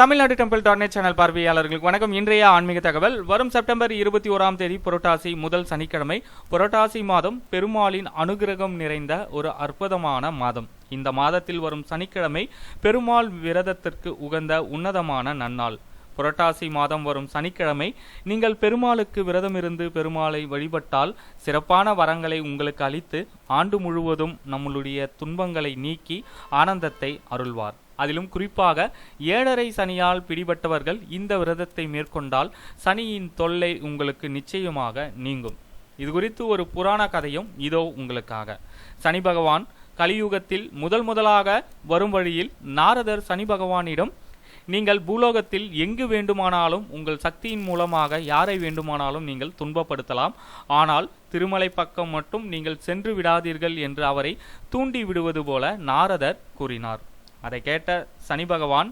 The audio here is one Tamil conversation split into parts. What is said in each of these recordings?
தமிழ்நாடு டெம்பிள் டார்னெட் சேனல் பார்வையாளர்களுக்கு வணக்கம். இன்றைய ஆன்மீக தகவல் வரும் செப்டம்பர் இருபத்தி ஓராம் தேதி புரட்டாசி முதல் சனிக்கிழமை புரட்டாசி மாதம் பெருமாளின் அனுகிரகம் நிறைந்த ஒரு அற்புதமான மாதம். இந்த மாதத்தில் வரும் சனிக்கிழமை பெருமாள் விரதத்திற்கு உகந்த உன்னதமான நன்னாள். புரட்டாசி மாதம் வரும் சனிக்கிழமை நீங்கள் பெருமாளுக்கு விரதமிருந்து பெருமாளை வழிபட்டால் சிறப்பான வரங்களை உங்களுக்கு அளித்து ஆண்டு முழுவதும் நம்மளுடைய துன்பங்களை நீக்கி ஆனந்தத்தை அருள்வார். அதிலும் குறிப்பாக ஏழரை சனியால் பிடிபட்டவர்கள் இந்த விரதத்தை மேற்கொண்டால் சனியின் தொல்லை உங்களுக்கு நிச்சயமாக நீங்கும். இது குறித்து ஒரு புராண கதையும் இதோ உங்களுக்காக. சனி பகவான் கலியுகத்தில் முதல் முதலாக வரும் வழியில் நாரதர் சனி பகவானிடம் நீங்கள் பூலோகத்தில் எங்கு வேண்டுமானாலும் உங்கள் சக்தியின் மூலமாக யாரை வேண்டுமானாலும் நீங்கள் துன்பப்படுத்தலாம். ஆனால் திருமலை பக்கம் மட்டும் நீங்கள் சென்று விடாதீர்கள் என்று அவரை தூண்டி விடுவது போல நாரதர் கூறினார். அதை கேட்ட சனி பகவான்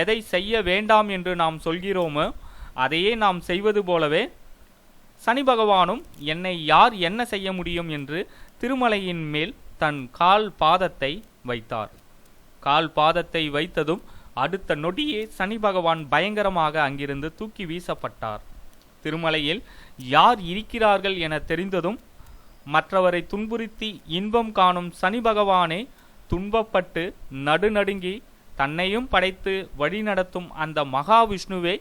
எதை செய்ய வேண்டாம் என்று நாம் சொல்கிறோமோ அதையே நாம் செய்வது போலவே சனி பகவானும் என்னை யார் என்ன செய்ய முடியும்? என்று திருமலையின் மேல் தன் கால் பாதத்தை வைத்தார். கால் பாதத்தை வைத்ததும் அடுத்த நொடியே சனி பகவான் பயங்கரமாக அங்கிருந்து தூக்கி வீசப்பட்டார். திருமலையில் யார் இருக்கிறார்கள் என தெரிந்ததும் மற்றவரை துன்புறுத்தி இன்பம் காணும் சனி பகவானே துன்பப்பட்டு நடுநடுங்கி தன்னையும் படைத்து வழிநடத்தும் அந்த மகாவிஷ்ணுவே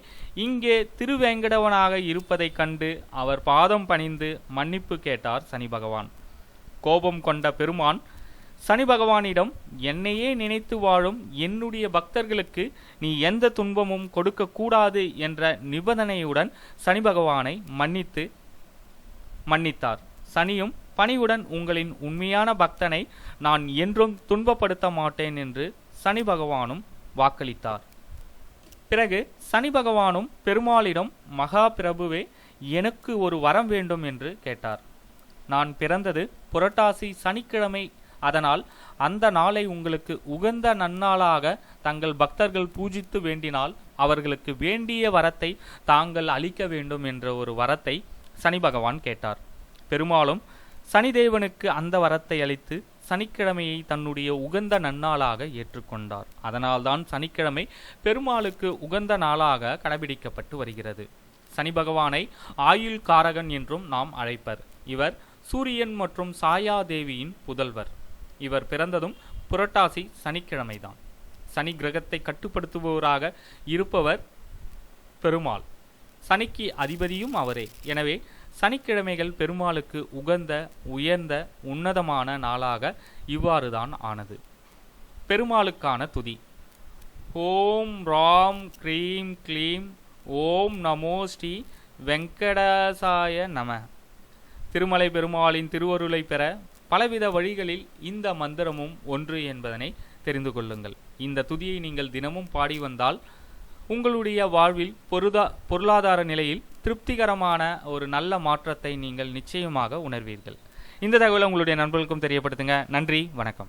இங்கே திருவேங்கடவனாக இருப்பதைக் கண்டு அவர் பாதம் பணிந்து மன்னிப்பு கேட்டார் சனி பகவான். கோபம் கொண்ட பெருமான் சனி பகவானிடம் என்னையே நினைத்து வாழும் என்னுடைய பக்தர்களுக்கு நீ எந்த துன்பமும் கொடுக்கக்கூடாது என்ற நிபந்தனையுடன் சனி பகவானை மன்னித்து மன்னித்தார். சனியும் பணிவுடன் உங்களின் உண்மையான பக்தனை நான் என்றும் துன்பப்படுத்த மாட்டேன் என்று சனி பகவானும் வாக்களித்தார். பிறகு சனி பகவானும் பெருமாளிடம் மகா பிரபுவே எனக்கு ஒரு வரம் வேண்டும் என்று கேட்டார். நான் பிறந்தது புரட்டாசி சனிக்கிழமை. அதனால் அந்த நாளை உங்களுக்கு உகந்த நன்னாளாக தங்கள் பக்தர்கள் பூஜித்து வேண்டினால் அவர்களுக்கு வேண்டிய வரத்தை தாங்கள் அளிக்க வேண்டும் என்ற ஒரு வரத்தை சனி பகவான் கேட்டார். பெருமாளும் சனிதேவனுக்கு அந்த வரத்தை அளித்து சனிக்கிழமையை தன்னுடைய உகந்த நன்னாளாக ஏற்றுக்கொண்டார். அதனால்தான் சனிக்கிழமை பெருமாளுக்கு உகந்த நாளாக கடைபிடிக்கப்பட்டு வருகிறது. சனி பகவானை ஆயுள் காரகன் என்றும் நாம் அழைப்பர். இவர் சூரியன் மற்றும் சாயாதேவியின் புதல்வர். இவர் பிறந்ததும் புரட்டாசி சனிக்கிழமைதான். சனி கிரகத்தை கட்டுப்படுத்துபவராக இருப்பவர் பெருமாள். சனிக்கு அதிபதியும் அவரே. எனவே சனிக்கிழமைகள் பெருமாளுக்கு உகந்த உயர்ந்த உன்னதமான நாளாக இவ்வாறுதான் ஆனது. பெருமாளுக்கான துதி. ஓம் ராம் க்ரீம் க்ளீம் ஓம் நமோ ஸ்ரீ வெங்கடசாய நம. திருமலை பெருமாளின் திருவருளை பெற பலவித வழிகளில் இந்த மந்திரமும் ஒன்று என்பதனை தெரிந்து கொள்ளுங்கள். இந்த துதியை நீங்கள் தினமும் பாடி வந்தால் உங்களுடைய வாழ்வில் பொருதா பொருளாதார நிலையில் திருப்திகரமான ஒரு நல்ல மாற்றத்தை நீங்கள் நிச்சயமாக உணர்வீர்கள். இந்த தகவலை உங்களுடைய நண்பர்களுக்கும் தெரியப்படுத்துங்க. நன்றி. வணக்கம்.